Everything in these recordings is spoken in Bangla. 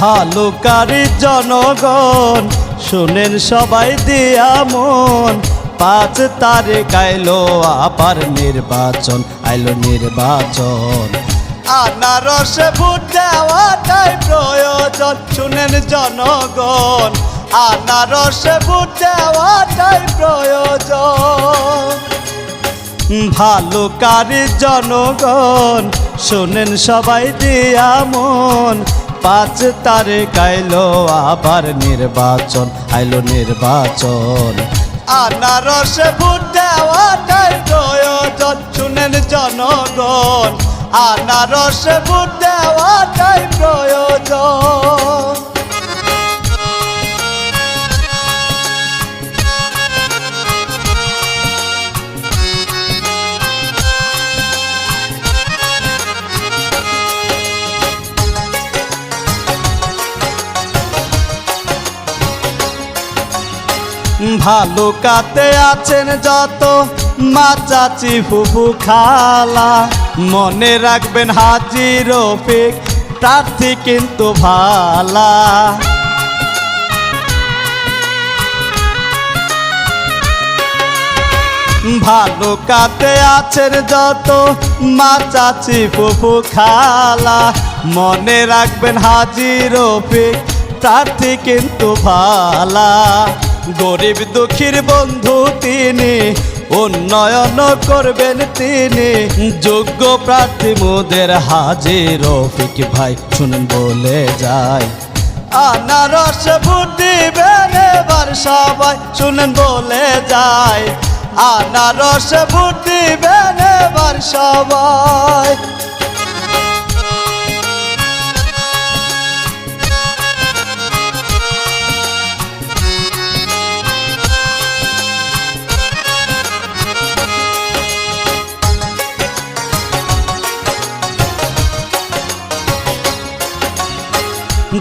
ভালো কারি জনগণ, শুনেন সবাই দিয়া মন। পাঁচ তারিখ আইলো আবার নির্বাচন, আইলো নির্বাচন। আনারসে ভোট দেওয়াটাই প্রয়োজন, শুনেন জনগণ। আনারসে ভোট দেওয়াটাই প্রয়োজন। ভালো কারি জনগণ, শোনেন সবাই দিয়া মন। পাঁচ তারিখ আইলো আবার নির্বাচন, আইলো নির্বাচন। আনারসে ভোট দেওয়াটাই প্রয়োজন, শুনেন জনগণ। আনারসে ভোট দেওয়াটাই প্রয়োজন। ভালো কাতে আছেন যত মা চাচি ফুফু খালা। মনে রাখবেন হাজি রফিক প্রার্থী কিন্তু ভালা। ভালো কাতে আছেন যত মা চাচি ফুফু খালা। মনে রাখবেন হাজি রফিক প্রার্থী কিন্তু ভালা। গরিব দুঃখীর বন্ধু তিনি, উন্নয়ন করবেন তিনি। যোগ্য প্রার্থী মোদের হাজি রফিক ভাই, শুনুন বলে যায় আনারস ভোট দিবেন এবার সবাই শুনেন বলে যায় আনারস ভোট দিবেন এবার সবাই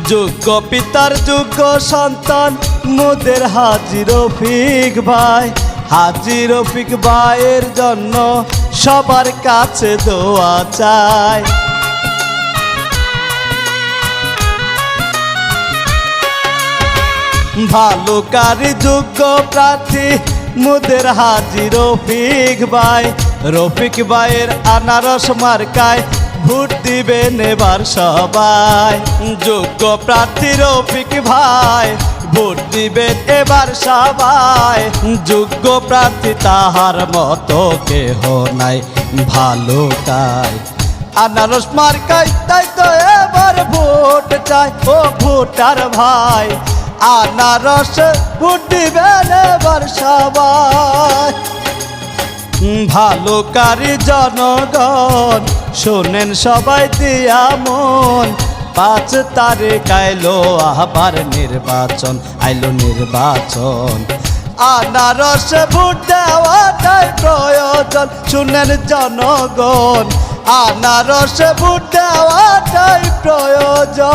যোগ্য পিতার যোগ্য সন্তান, মোদের হাজি রফিক ভাই। হাজি রফিক ভাইয়ের জন্য সবার কাছে দোয়া চাই। ভালো কারি যোগ্য প্রার্থী, মোদের হাজি রফিক ভাই। রফিক ভাইয়ের আনারস মার্কায় ভোট দিবেন এবার সবাই। যোগ্য প্রার্থী রফিক ভাই, ভোট দিবেন এবার সবাই। যোগ্য প্রার্থী তাহার মতো কেহ নাই, ভালো তাই। আনারস মার্কাই তাই তো এবার ভোট চাই, ও ভোটার ভাই। আনারস ভোট দিবেন এবার সবাই। ভালো কারি জনগণ, শোনেন সবাই দিয়া মন। পাঁচ তারিখ আইলো আবার নির্বাচন, আইলো নির্বাচন। আনারস ভোট দেওয়াটাই প্রয়োজন, শুনেন জনগণ। আনারস ভোট দেওয়াটাই প্রয়োজন।